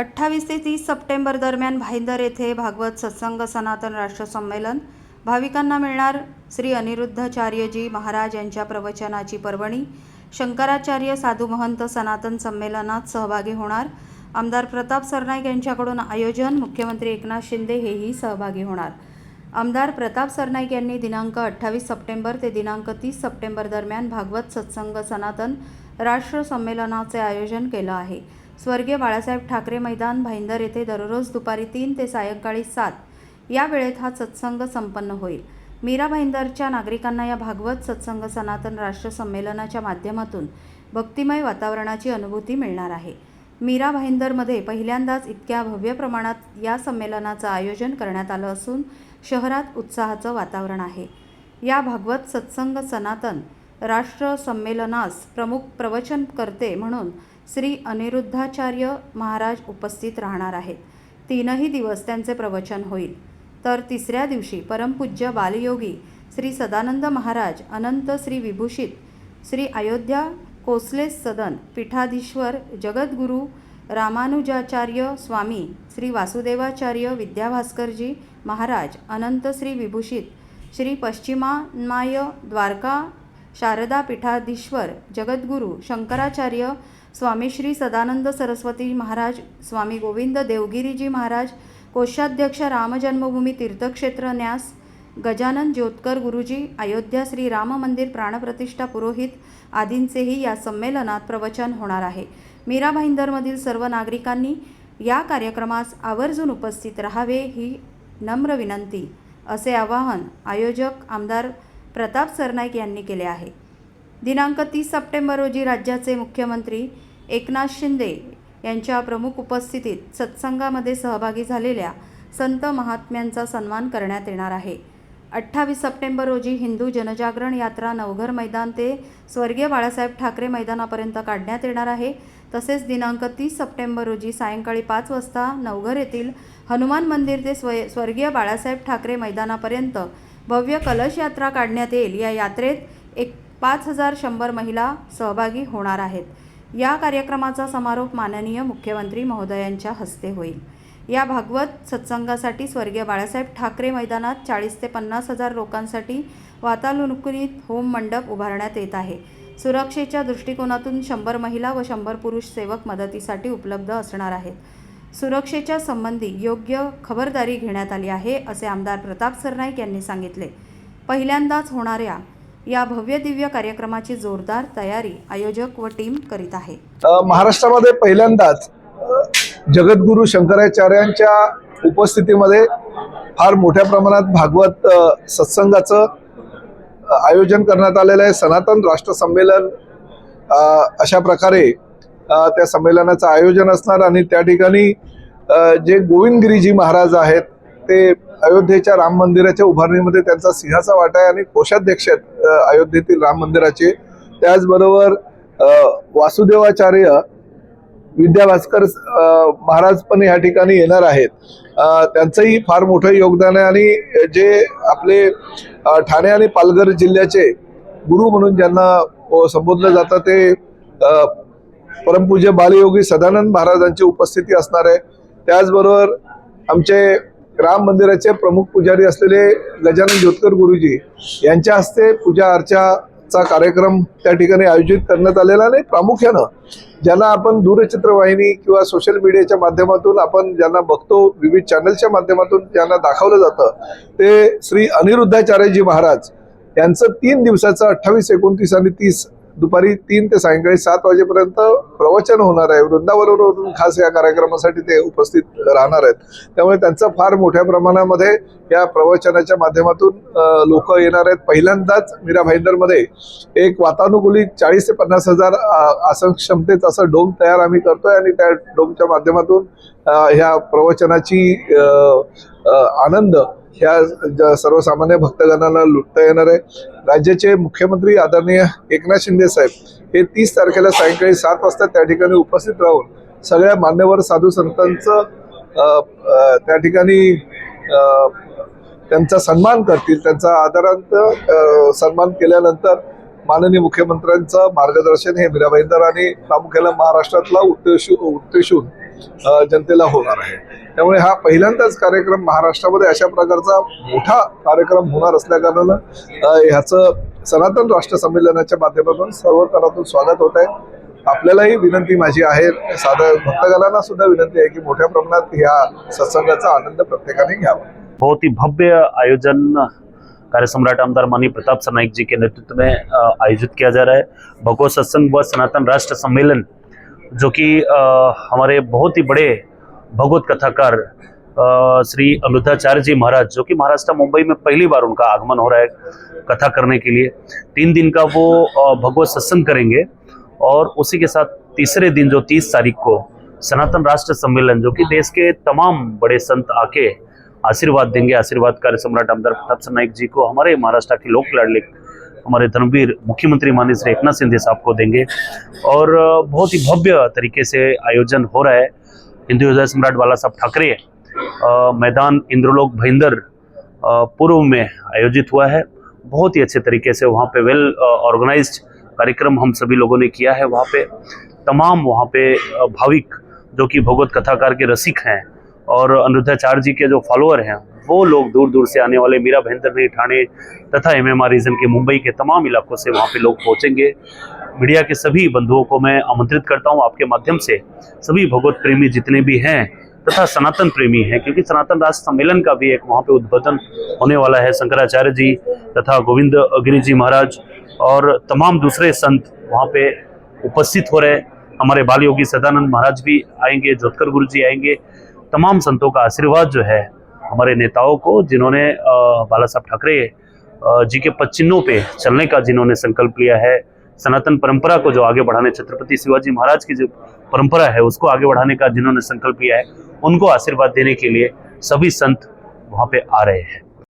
अठ्ठावीस ते तीस सप्टेंबर दरम्यान भाईंदर येथे भागवत सत्संग सनातन राष्ट्र संमेलन. भाविकांना मिळणार श्री अनिरुद्धाचार्यजी महाराज यांच्या प्रवचनाची पर्वणी. शंकराचार्य साधू महंत सनातन संमेलनात सहभागी होणार. आमदार प्रताप सरनाईक यांच्याकडून आयोजन. मुख्यमंत्री एकनाथ शिंदे हेही सहभागी होणार. आमदार प्रताप सरनाईक यांनी दिनांक अठ्ठावीस सप्टेंबर ते दिनांक तीस सप्टेंबर दरम्यान भागवत सत्संग सनातन राष्ट्र संमेलनाचे आयोजन केलं आहे. स्वर्गीय बाळासाहेब ठाकरे मैदान भाईंदर येथे दररोज दुपारी तीन ते सायंकाळी सात. या वेळेत हा सत्संग संपन्न होईल. मीरा भाईंदरच्या नागरिकांना या भागवत सत्संग सनातन राष्ट्र संमेलनाच्या माध्यमातून भक्तिमय वातावरणाची अनुभूती मिळणार आहे. मीरा भाईंदरमध्ये पहिल्यांदाच इतक्या भव्य प्रमाणात या संमेलनाचं आयोजन करण्यात आलं असून शहरात उत्साहाचं वातावरण आहे. या भागवत सत्संग सनातन राष्ट्र संमेलनास प्रमुख प्रवचनकर्ते म्हणून श्री अनिरुद्धाचार्य महाराज उपस्थित राहणार आहेत. तीनही दिवस त्यांचे प्रवचन होईल. तर तिसऱ्या दिवशी परमपूज्य बालयोगी श्री सदानंद महाराज अनंत श्री विभूषित श्री अयोध्या कोसले सदन पीठाधीश्वर जगद्गुरू रामानुजाचार्य स्वामी श्री वासुदेवाचार्य विद्याभास्करजी महाराज अनंत श्री विभूषित श्री पश्चिमान्माय द्वारका शारदा पीठाधीश्वर जगद्गुरू शंकराचार्य स्वामी श्री सदानंद सरस्वती महाराज स्वामी गोविंद देवगिरीजी महाराज कोषाध्यक्ष रामजन्मभूमी तीर्थक्षेत्र न्यास गजानन ज्योतकर गुरुजी अयोध्या श्री राम मंदिर प्राणप्रतिष्ठा पुरोहित आदींचेही या संमेलनात प्रवचन होणार आहे. मीरा भाईंदरमधील सर्व नागरिकांनी या कार्यक्रमास आवर्जून उपस्थित राहावे ही नम्र विनंती असे आवाहन आयोजक आमदार प्रताप सरनाईक यांनी केले आहे. दिनांक तीस सप्टेंबर रोजी राज्याचे मुख्यमंत्री एकनाथ शिंदे यांच्या प्रमुख उपस्थितीत सत्संगामध्ये सहभागी झालेल्या संत महात्म्यांचा सन्मान करण्यात येणार आहे. अठ्ठावीस सप्टेंबर रोजी हिंदू जनजागरण यात्रा नवघर मैदान ते स्वर्गीय बाळासाहेब ठाकरे मैदानापर्यंत काढण्यात येणार आहे. तसेच दिनांक तीस सप्टेंबर रोजी सायंकाळी पाच वाजता नवघर येथील हनुमान मंदिर ते स्व स्वर्गीय बाळासाहेब ठाकरे मैदानापर्यंत भव्य कलश यात्रा काढण्यात येईल. या यात्रेत एक पाच हजार शंभर महिला सहभागी होणार आहेत. या कार्यक्रमाचा समारोप माननीय मुख्यमंत्री महोदयांच्या हस्ते होईल. या भागवत सत्संगासाठी स्वर्गीय बाळासाहेब ठाकरे मैदानात चाळीस ते पन्नास हजार लोकांसाठी वातानुकूलित होम मंडप उभारण्यात येत आहे. सुरक्षेच्या दृष्टिकोनातून शंभर महिला व शंभर पुरुष सेवक मदतीसाठी उपलब्ध असणार आहेत. सुरक्षेच्या संबंधी योग्य खबरदारी घेण्यात आली आहे असे आमदार प्रताप सरनाईक यांनी सांगितले. पहिल्यांदाच होणाऱ्या या भव्य दिव्य कार्यक्रमाची जोरदार तयारी आयोजक व टीम करीत आहे. महाराष्ट्रामध्ये पहिल्यांदाच जगद्गुरु जगद्गुरू शंकराचार्यांच्या उपस्थितीमध्ये फार मोठ्या प्रमाणात भागवत सत्संगाचं आयोजन करण्यात आलेलं आहे. सनातन राष्ट्र संमेलन अशा प्रकारे त्या संमेलनाचं आयोजन असणार आणि त्या ठिकाणी जे गोविंदगिरीजी महाराज आहेत ते अयोध्येच्या राम मंदिराच्या उभारणीमध्ये त्यांचा सिंहाचा वाटा आहे आणि कोषाध्यक्ष आहेत अयोध्येतील राम मंदिराचे. त्याचबरोबर वासुदेवाचार्य विद्याभास्कर महाराज पण या ठिकाणी येणार आहेत. त्यांचंही फार मोठं योगदान आहे आणि जे आपले ठाणे आणि पालघर जिल्ह्याचे गुरु म्हणून ज्यांना संबोधलं जातं ते परमपूज्य बालयोगी सदानंद महाराजांची उपस्थिती असणार आहे. त्याचबरोबर आमचे राम मंदिराचे प्रमुख पुजारी असलेले गजानन ज्योतकर गुरुजी यांच्या हस्ते पूजा अर्चाचा कार्यक्रम त्या ठिकाणी आयोजित करण्यात आलेला आणि प्रामुख्यानं ज्यांना आपण दूरचित्रवाहिनी किंवा सोशल मीडियाच्या माध्यमातून आपण ज्यांना बघतो विविध चॅनलच्या माध्यमातून ज्यांना दाखवलं जातं ते श्री अनिरुद्धाचार्यजी महाराज यांचं तीन दिवसाचं अठ्ठावीस एकोणतीस आणि तीस दुपारी तीन ते सायंकाळी सात वाजेपर्यंत प्रवचन होणार आहे. वृंदावनवरून खास या कार्यक्रमासाठी ते उपस्थित राहणार आहेत. त्यामुळे त्यांचं फार मोठ्या प्रमाणामध्ये या प्रवचनाच्या माध्यमातून लोक येणार आहेत. पहिल्यांदाच मीरा भाईंदरमध्ये एक वातानुकूलित चाळीस ते पन्नास हजार आसन क्षमतेचा असं डोम तयार आम्ही करतोय आणि त्या डोमच्या माध्यमातून ह्या प्रवचनाची आनंद ह्या सर्वसामान्य भक्तगणांना लुटता येणार आहे. राज्याचे मुख्यमंत्री आदरणीय एकनाथ शिंदे साहेब हे तीस तारखेला सायंकाळी सात वाजता त्या ठिकाणी उपस्थित राहून सगळ्या मान्यवर साधू संतांचं त्या ठिकाणी त्यांचा सन्मान करतील त्यांचा आदरांत सन्मान केल्यानंतर माननीय मुख्यमंत्र्यांचं मार्गदर्शन हे मीराबाईंदर आणि प्रामुख्याने महाराष्ट्रातला उद्देशू उद्देशून जनतेला होणार आहे. त्यामुळे हा पहिल्यांदाच कार्यक्रम महाराष्ट्रामध्ये अशा प्रकारचा मोठा कार्यक्रम होणार असल्याकारणानं ह्याचं सनातन राष्ट्र संमेलनाच्या माध्यमातून सर्व स्तरातून स्वागत होत आहे. आपल्यालाही विनंती माझी आहे साधा भक्तगणांना सुद्धा विनंती आहे की मोठ्या प्रमाणात ह्या सत्संगाचा आनंद प्रत्येकाने घ्यावा. बहुत ही भव्य आयोजन कार्य सम्राट आमदार मानी प्रताप सरनाइक जी के नेतृत्व में आयोजित किया जा रहा है. भगवत सत्संग व सनातन राष्ट्र सम्मेलन जो कि हमारे बहुत ही बड़े भगवत कथाकार श्री अनुद्धाचार्य जी महाराज, जो कि महाराष्ट्र, मुंबई में पहली बार उनका आगमन हो रहा है कथा करने के लिए। तीन दिन का वो भगवत सत्संग करेंगे और उसी के साथ तीसरे दिन जो तीस तारीख को सनातन राष्ट्र सम्मेलन, जो कि देश के तमाम बड़े संत आके आशीर्वाद देंगे। आशीर्वाद कार्य सम्राट आमदार प्रताप सरनाइक जी को, हमारे महाराष्ट्र के लोक लाडले हमारे धर्मवीर मुख्यमंत्री माननीय श्री एकनाथ शिंदे साहब को देंगे। और बहुत ही भव्य तरीके से आयोजन हो रहा है। हिंदू हृदय सम्राट बाला साहब ठाकरे मैदान इंद्रलोक अ, पूर्व में आयोजित हुआ है। बहुत ही अच्छे तरीके से वहाँ पे वेल ऑर्गेनाइज्ड कार्यक्रम हम सभी लोगों ने किया है वहाँ पे। तमाम वहाँ पे भाविक जो कि भगवत कथाकार के रसिक हैं और अनुद्धाचार्य जी के जो फॉलोअर हैं वो लोग दूर दूर से आने वाले मीरा भयंदर ठाणे तथा एम एम के मुंबई के तमाम इलाकों से वहाँ पे लोग पहुँचेंगे। मीडिया के सभी बंधुओं को मैं आमंत्रित करता हूँ आपके माध्यम से। सभी भगवत प्रेमी जितने भी हैं तथा सनातन प्रेमी हैं, क्योंकि सनातन राष्ट्र सम्मेलन का भी एक वहाँ पे उद्बोधन होने वाला है शंकराचार्य जी तथा गोविंद गिरी जी महाराज और तमाम दूसरे संत वहाँ पे उपस्थित हो रहे। हमारे बाल योगी सदानंद महाराज भी आएँगे जोतकर गुरु जी आएँगे। तमाम संतों का आशीर्वाद जो है हमारे नेताओं को, जिन्होंने बाला साहब ठाकरे जी के पच्चिन्नों पे चलने का जिन्होंने संकल्प लिया है, सनातन परंपरा को जो आगे बढ़ाने, छत्रपति शिवाजी महाराज की जो परंपरा है, उसको आगे बढ़ाने का जिन्होंने संकल्प लिया है, उनको आशीर्वाद देने के लिए सभी संत वहाँ पे आ रहे हैं।